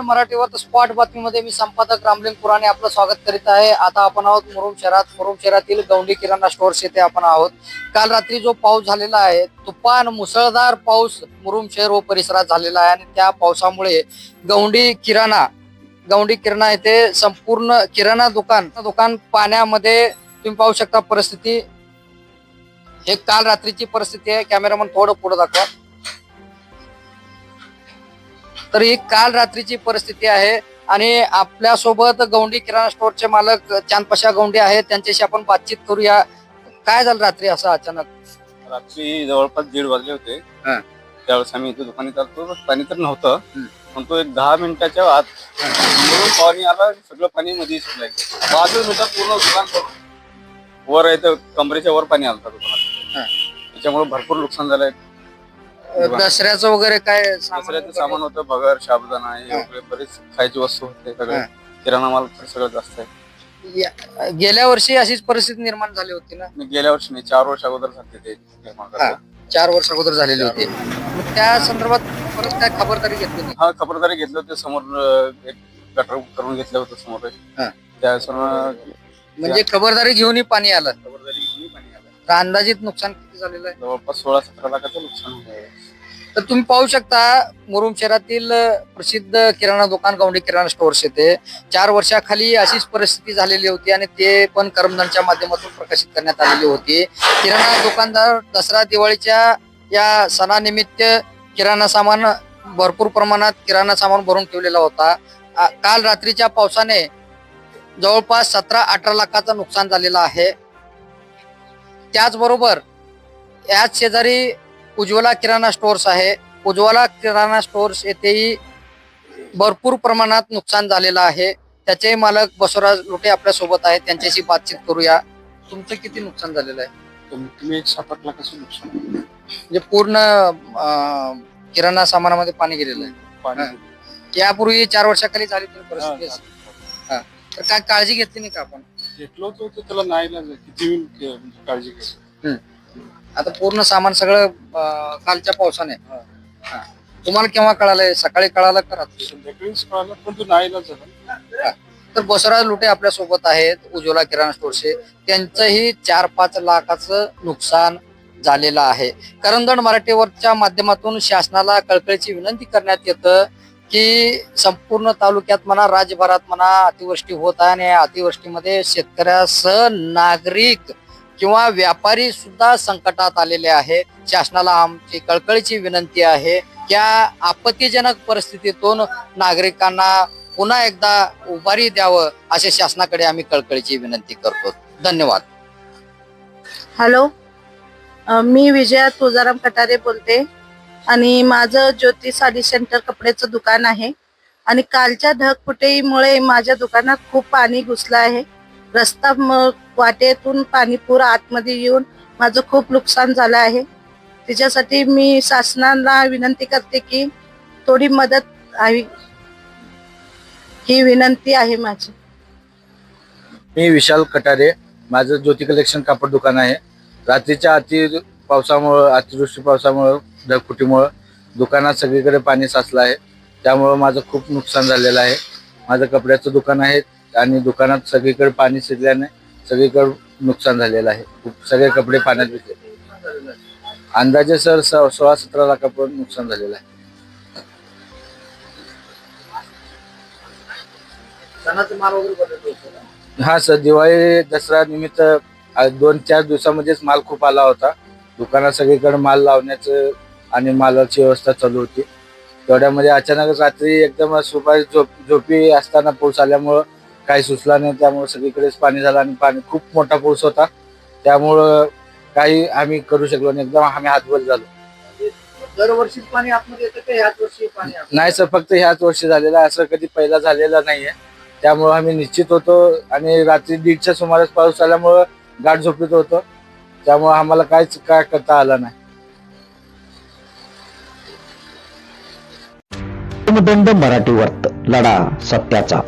मराठीवर स्पॉट बातमीमध्ये मी संपादक रामलिंग पुराणे आपलं स्वागत करीत आहे. आता आपण आहोत मुरुम शहरात. मुरुम शहरातील गौंडी किराणा स्टोअर्स येथे आपण आहोत. काल रात्री जो पाऊस झालेला आहे तुफान मुसळधार पाऊस मुरुम शहर व परिसरात झालेला आहे आणि त्या पावसामुळे गौंडी किराणा गौंडी किराणा येथे संपूर्ण किराणा दुकान दुकान पाण्यामध्ये तुम्ही पाहू शकता परिस्थिती. हे काल रात्रीची परिस्थिती आहे. कॅमेरामन थोडं पुढे दाखवा. तर ही काल रात्रीची परिस्थिती आहे. आणि आपल्यासोबत गौंडी किराणा स्टोअरचे मालक चांदपशा गौंडी आहेत. त्यांच्याशी आपण बातचीत करूया. काय झालं रात्री असं अचानक? रात्री जवळपास दीड वाजले होते. हा. त्यावेळेस आम्ही इथे दुकानात आलतो. पाणी तर नव्हतं. हम्म. पण तो एक दहा मिनिटाच्या आत पाणी आला सगळं पाणी मध्ये सुटलंय बाजू मीटर पूर्ण दुकान वर येतं कमरेच्या वर पाणी आलं. दुकानात. त्याच्यामुळे भरपूर नुकसान झालंय. दसऱ्याचं वगैरे काय सामान दसऱ्याचं वगैरे? सामान होतं भगर साबुदाणा हे हा. वगैरे बरेच खायची वस्तू होते सगळे हा. किराणा माल तर सगळं जास्त आहे या- गेल्या वर्षी अशीच परिस्थिती निर्माण झाली होती ना मी गेल्या वर्षी नाही चार वर्ष अगोदर झाले ते निर्माण करायला. चार वर्ष अगोदर झालेली होती मग त्या संदर्भात परत काय खबरदारी घेतली नाही हा खबरदारी घेतलं होते समोर अं, एक गटर करून घेतलं होतं समोर हा. त्या सर्व म्हणजे खबरदारी घेऊनही पाणी आलं तर अंदाजित नुकसान किती झालेलं आहे? जवळपास सोळा सतरा लाखाचं नुकसान झालं तर तुम्ही पाहू शकता मुरुम शहरातील प्रसिद्ध किराणा दुकान गौंडी किराणा स्टोअर्स येथे चार वर्षाखाली अशीच परिस्थिती झालेली होती आणि ते पण करमदानच्या माध्यमातून प्रकाशित करण्यात आलेली होती. किराणा दुकानदार दसरा दिवाळीच्या या सणानिमित्त किराणा सामान भरपूर प्रमाणात किराणा सामान भरून ठेवलेला होता. काल रात्रीच्या पावसाने जवळपास सतरा अठरा लाखाचं नुकसान झालेलं आहे. त्याचबरोबर याच शेजारी उज्ज्वला किराणा स्टोअर्स आहे. उज्ज्वला किराणा स्टोअर्स येथेही भरपूर प्रमाणात नुकसान झालेलं आहे. त्याचे मालक बसवराज लोटे आपल्यासोबत आहेत. त्यांच्याशी बातचीत करूया. तुमचं किती नुकसान झालेलं आहे? तुम्ही एक सात आठ लाखाचं नुकसान. म्हणजे पूर्ण अं, किराणा सामानामध्ये पाणी गेलेलं आहे. पाणी यापूर्वी चार वर्षाखाली झाली हा, परिस्थिती. हा. तर काय काळजी घेतली नाही का आपण? घेतलं होतं तर त्याला नाही लागलं किती वेळ काळजी घ्यायची आता पूर्ण सामान सगळं अं, कालच्या पावसाने. हा. हा. तुम्हाला केव्हा कळालंय सकाळी कळालं का रात्री? संध्याकाळीच कळालं पण तो नाही झाला. तर बसवराज लुटे आपल्यासोबत आहेत उज्ज्वला किराणा स्टोअरचे. त्यांचंही चार पाच लाखाचं नुकसान झालेलं आहे. करंदण मराठीवरच्या माध्यमातून शासनाला कळकळीची विनंती करण्यात येतं. की संपूर्ण तालुक्यात म्हणा राज्यभरात म्हणा अतिवृष्टी होत आहे आणि या अतिवृष्टीमध्ये शेतकऱ्यासह नागरिक किंवा व्यापारी सुद्धा संकटात आलेले आहे. शासनाला आमची कळकळीची विनंती आहे या आपत्तीजनक परिस्थितीतून नागरिकांना पुन्हा एकदा उभारी द्यावं असे शासनाकडे आम्ही कळकळीची विनंती करतो. धन्यवाद. हॅलो. मी विजया तुजाराम कटारे बोलते. आणि माझं ज्योती साडी सेंटर कपड्याचं दुकान आहे. आणि कालच्या ढगफुटीमुळे माझ्या दुकानात खूप पाणी घुसलं आहे. रस्ता म- वाटेतून पाणी पूर आतमध्ये येऊन माझं खूप नुकसान झालं आहे. त्याच्यासाठी मी शासनाला विनंती करते की थोडी मदत हवी. ही विनंती आहे माझी. मी विशाल कटारे माझं ज्योती कलेक्शन कापड दुकान आहे. रात्रीच्या अति पावसामुळं अतिवृष्टी पावसामुळं ढगफुटीमुळं दुकानात सगळीकडे पाणी साचलं आहे. त्यामुळं माझं खूप नुकसान झालेलं आहे. माझं कपड्याचं दुकान आहे आणि दुकानात सगळीकडे पाणी शिरल्याने सगळीकडे नुकसान झालेलं आहे. खूप सगळे कपडे पाण्यात भिजले अंदाजे सर स- सोळा सतरा लाखापर्यंत नुकसान झालेलं आहे? हा सर दिवाळी दसरा निमित्त दोन चार दिवसामध्येच माल खूप आला होता. दुकानात सगळीकडे माल लावण्याचं आणि मालाची व्यवस्था चालू होती. तेवढ्यामध्ये अचानकच रात्री एकदम सुपारी झोप झोपी असताना पाऊस आल्यामुळं काही सुचला नाही. त्यामुळे सगळीकडेच पाणी झालं आणि पाणी खूप मोठा पाऊस होता. त्यामुळं काही आम्ही करू शकलो नाही. एकदम आम्ही हातवर झालो. दरवर्षी पाणी आतमध्ये येतं का? ह्याच वर्षी पाणी आत? नाही सर फक्त ह्याच वर्षी झालेलं आहे. असं कधी पहिला झालेलं नाहीये. त्यामुळं आम्ही निश्चित होतो आणि रात्री दीडच्या सुमारास पाऊस आल्यामुळं गाठ झोपीत होतो. त्यामुळे आम्हाला काहीच काय करता आलं नाही. दंड मराठी वर्त लढा सत्याचा.